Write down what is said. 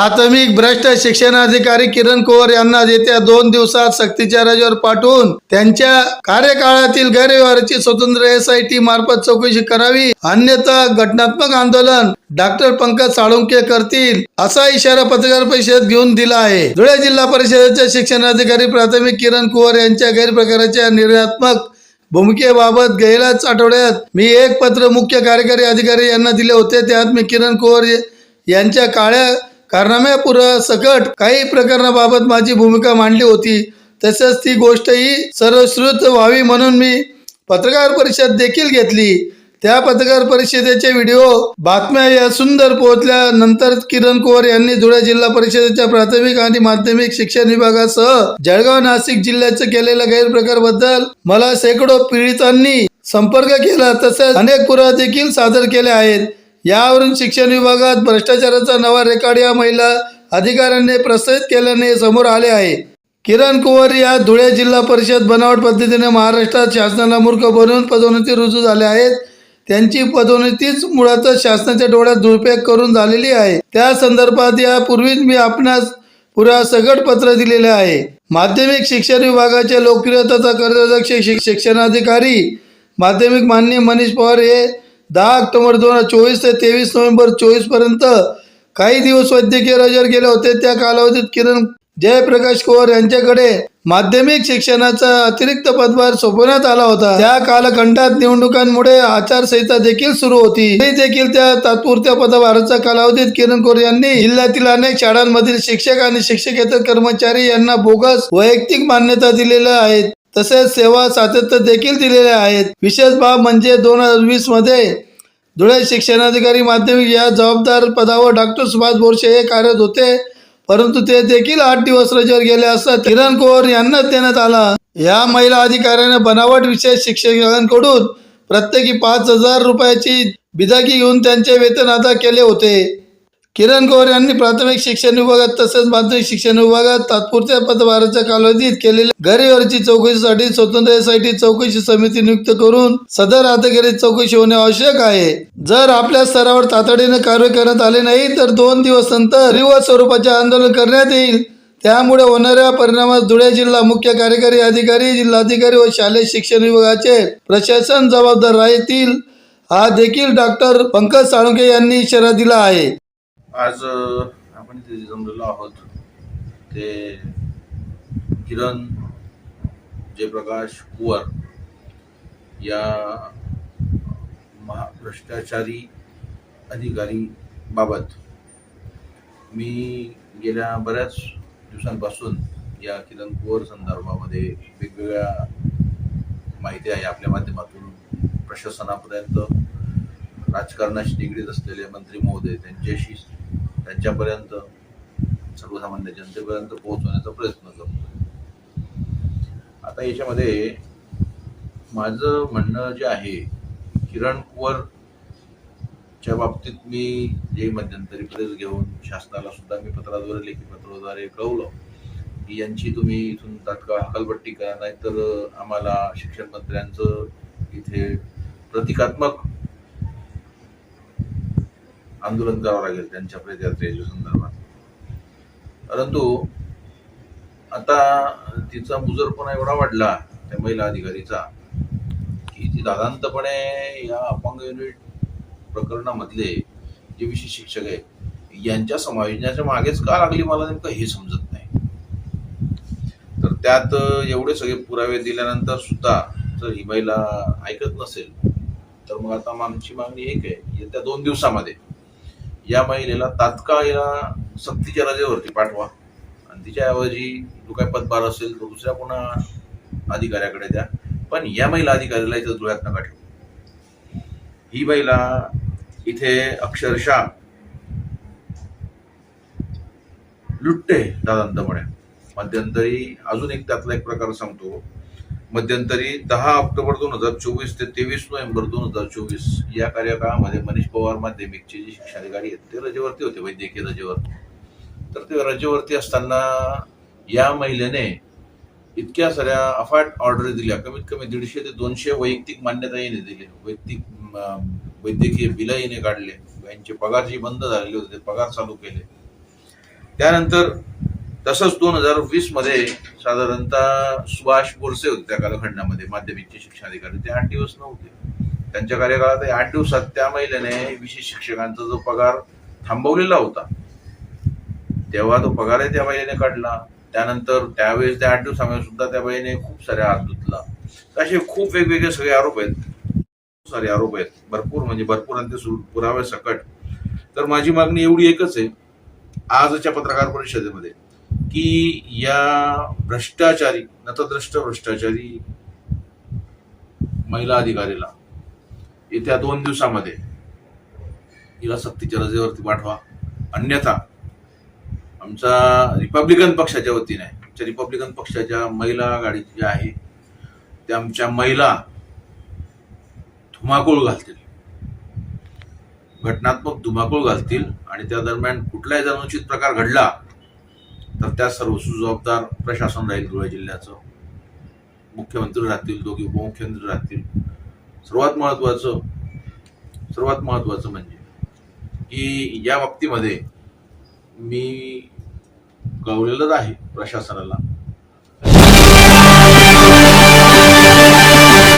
प्राथमिक भ्रष्ट शिक्षणाधिकारी किरण कुवर यांना येत्या दोन दिवसात सक्तीच्या रजेवर पाठवून त्यांच्या कार्यकाळातील गैरव्यवहाराची स्वतंत्र एस आय टी मार्फत चौकशी करावी. अन्यथा घटनात्मक आंदोलन डॉक्टर पंकज साळुंके करतील असा इशारा पत्रकार परिषदेत घेऊन दिला आहे. धुळे जिल्हा परिषदेचे शिक्षणाधिकारी प्राथमिक किरण कुवर यांच्या गैरप्रकाराच्या निर्णयात्मक भूमिकेबाबत गेल्याच आठवड्यात मी एक पत्र मुख्य कार्यकारी अधिकारी यांना दिले होते. त्यात मी किरण कुवर यांच्या काळ्या कारनाम्यापुरं सकट काही प्रकरणाबाबत माझी भूमिका मांडली होती. तसंच ती गोष्टही सर्वश्रुत व्हावी म्हणून मी पत्रकार परिषद देखील घेतली. त्या पत्रकार परिषदेचे व्हिडिओ बातम्या या सुंदर पोहोचल्यानंतर किरण कुवर यांनी धुळे जिल्हा परिषदेच्या प्राथमिक आणि माध्यमिक शिक्षण विभागासह जळगाव नाशिक जिल्ह्याचे केलेल्या गैरप्रकाराबद्दल मला शेकडो पीडितांनी संपर्क केला. तसेच अनेक पुरा देखील सादर केले आहेत. यावरून शिक्षण विभागात भ्रष्टाचाराचा नवा रेकॉर्ड या महिला अधिकाऱ्यांनी प्रसारित केल्याने समोर आले आहे. किरण कुंवर या धुळे जिल्हा परिषद बनावट पद्धतीने महाराष्ट्रात शासनाला मूर्ख बनवून पदोन्नती रुजू झाल्या आहेत. त्यांची पदोन्नतीच मुळातच शासनाच्या डोळ्यात दुरुपयोग करून झालेली आहे. त्या संदर्भात यापूर्वीच मी आपणास पुरा सगट पत्र दिलेले आहे. माध्यमिक शिक्षण विभागाचे लोकप्रिय तथा कर्जदक्ष शिक्षणाधिकारी माध्यमिक मान्य मनीष पवार हे दहा ऑक्टोबर दोन हजार चोवीस ते तेवीस नोव्हेंबर चोवीसपर्यंत काही दिवस वैद्यकीय रजेवर गेले होते. त्या कालावधीत किरण जयप्रकाश कुवर यांच्याकडे माध्यमिक शिक्षणाचा अतिरिक्त पदभार सोपवण्यात आला होता. त्या कालखंडात निवडणुकांमुळे आचारसंहिता देखील सुरू होती. तरी देखील त्या तात्पुरत्या पदभाराच्या कालावधीत किरण कोर यांनी जिल्ह्यातील अनेक शाळांमधील शिक्षक आणि शिक्षकेतर कर्मचारी यांना बोगस वैयक्तिक मान्यता दिलेल्या आहेत. तसेच सेवा सातत्य देखील दिलेले आहेत. विशेष बाब म्हणजे दोन हजार वीसमध्ये धुळे शिक्षणाधिकारी माध्यमिक या जबाबदार पदावर डॉक्टर सुभाष बोरशे हे कार्यरत होते. परंतु ते देखील आठ दिवस रजेवर गेले असता. किरण कोर यांना देण्यात आला. या महिला अधिकाऱ्याने बनावट विशेष शिक्षकांकडून प्रत्येकी पाच हजार रुपयाची बिदागी घेऊन त्यांचे वेतन अदा केले होते. किरण गौर यांनी प्राथमिक शिक्षण विभागात तसेच माध्यमिक शिक्षण विभागात तात्पुरत्या पदभाराच्या कालावधीत केलेल्या गैरव्यवहाराची चौकशीसाठी स्वतंत्र चौकशी समिती नियुक्त करून सदर अधिकारी चौकशी होणे आवश्यक आहे. जर आपल्या स्तरावर तातडीने कार्य करण्यात आले नाही तर दोन दिवस नंतर तीव्र स्वरूपाचे आंदोलन करण्यात येईल. त्यामुळे होणाऱ्या परिणामास धुळे जिल्हा मुख्य कार्यकारी अधिकारी जिल्हाधिकारी व शालेय शिक्षण विभागाचे प्रशासन जबाबदार राहतील हा देखील डॉक्टर पंकज साळुंके यांनी इशारा दिला आहे. आज आपण इथे जमलेलो आहोत ते किरण जयप्रकाश कुवर या महाभ्रष्टाचारी अधिकारी बाबत मी गेल्या बऱ्याच दिवसांपासून या किरण कुवर संदर्भामध्ये वेगवेगळ्या माहिती आहे. आपल्या माध्यमातून प्रशासनापर्यंत राजकारणाशी निगडीत असलेले मंत्री महोदय त्यांच्याशी त्यांच्यापर्यंत सर्वसामान्य जनतेपर्यंत पोहोचवण्याचा प्रयत्न करतो आता याच्यामध्ये माझं म्हणणं जे आहे किरण कुवरच्या बाबतीत मी जे मध्यंतरी प्रेस घेऊन शासनाला सुद्धा मी पत्राद्वारे लेखी पत्राद्वारे कळवलं की यांची तुम्ही इथून तात्काळ हकालपट्टी करा नाहीतर आम्हाला शिक्षण मंत्र्यांचं इथे प्रतिकात्मक आंदोलन करावं लागेल त्यांच्या प्रेत्यात्रेच्या संदर्भात. परंतु आता तिचा मुजरपणा एवढा वाढला त्या महिला अधिकारीचा की ती दादांतपणे या अपंग युनिट प्रकरणामधले जे विशेष शिक्षक आहे यांच्या समायोजनाच्या मागेच का लागली मला नेमकं हे समजत नाही. तर त्यात एवढे सगळे पुरावे दिल्यानंतर सुद्धा जर ही महिला ऐकत नसेल तर मग आता आमची मागणी एक आहे येत्या दोन दिवसामध्ये या महिलेला तात्काळ या सक्तीच्या रजेवरती पाठवा. आणि तिच्याऐवजी जो काही पदभार असेल तो दुसऱ्या पुन्हा अधिकाऱ्याकडे द्या. पण या महिला अधिकाऱ्याला इथं धुळ्यात नका ठेवू. ही महिला इथे अक्षरशः लुटते दादांत म्हणे मध्यंतरी अजून एक त्यातला एक प्रकार सांगतो. मध्यंतरी दहा ऑक्टोबर दोन हजार चोवीस ते तेवीस नोव्हेंबर दोन हजार चोवीस या कार्यकाळामध्ये मनीष पवार माध्यमिकचे जे शिक्षणाधिकारी आहेत ते रजेवरती होते वैद्यकीय रजेवरती. तर ते रजेवरती असताना या महिलेने इतक्या साऱ्या अफाट ऑर्डर दिल्या कमीत कमी दीडशे ते दोनशे वैयक्तिक मान्यता येणे दिली. वैयक्तिक वैद्यकीय बिलं येणे काढले. यांचे पगार जे बंद झालेले होते ते पगार चालू केले. त्यानंतर तसंच दोन हजार वीसमध्ये साधारणतः सुभाष बोरसे होते त्या कालखंडामध्ये माध्यमिकचे शिक्षणाधिकारी. ते आठ दिवस नव्हते. त्यांच्या कार्यकाळात हे आठ दिवसात त्या महिलेने विशेष शिक्षकांचा जो पगार थांबवलेला होता तेव्हा तो पगारही त्या महिलेने काढला. त्यानंतर त्यावेळेस त्या आठ दिवसामध्ये सुद्धा त्या महिलेने खूप सारे हात धुतला. असे खूप वेगवेगळे सगळे आरोप आहेत. खूप सारे आरोप आहेत. भरपूर म्हणजे भरपूर आणि ते पुरावे सकट. तर माझी मागणी एवढी एकच आहे. आजच्या पत्रकार परिषदेमध्ये की या भ्रष्टाचारी नतद्रष्ट भ्रष्टाचारी महिला अधिकारीला येत्या दोन दिवसामध्ये हिला सक्तीच्या रजेवरती पाठवा. अन्यथा आमचा रिपब्लिकन पक्षाच्या वतीने आमच्या रिपब्लिकन पक्षाच्या महिला आघाडीची जी आहे त्या आमच्या महिला धुमाकूळ घालतील. घटनात्मक धुमाकूळ घालतील आणि त्या दरम्यान कुठलाही अनुचित प्रकार घडला तर त्या सर्व सुजबाबदार प्रशासन राहील धुळे जिल्ह्याचं. मुख्यमंत्री राहतील दोघे उपमुख्यमंत्री राहतील. सर्वात महत्त्वाचं सर्वात महत्त्वाचं म्हणजे की या बाबतीमध्ये मी कळवलेलंच आहे प्रशासनाला.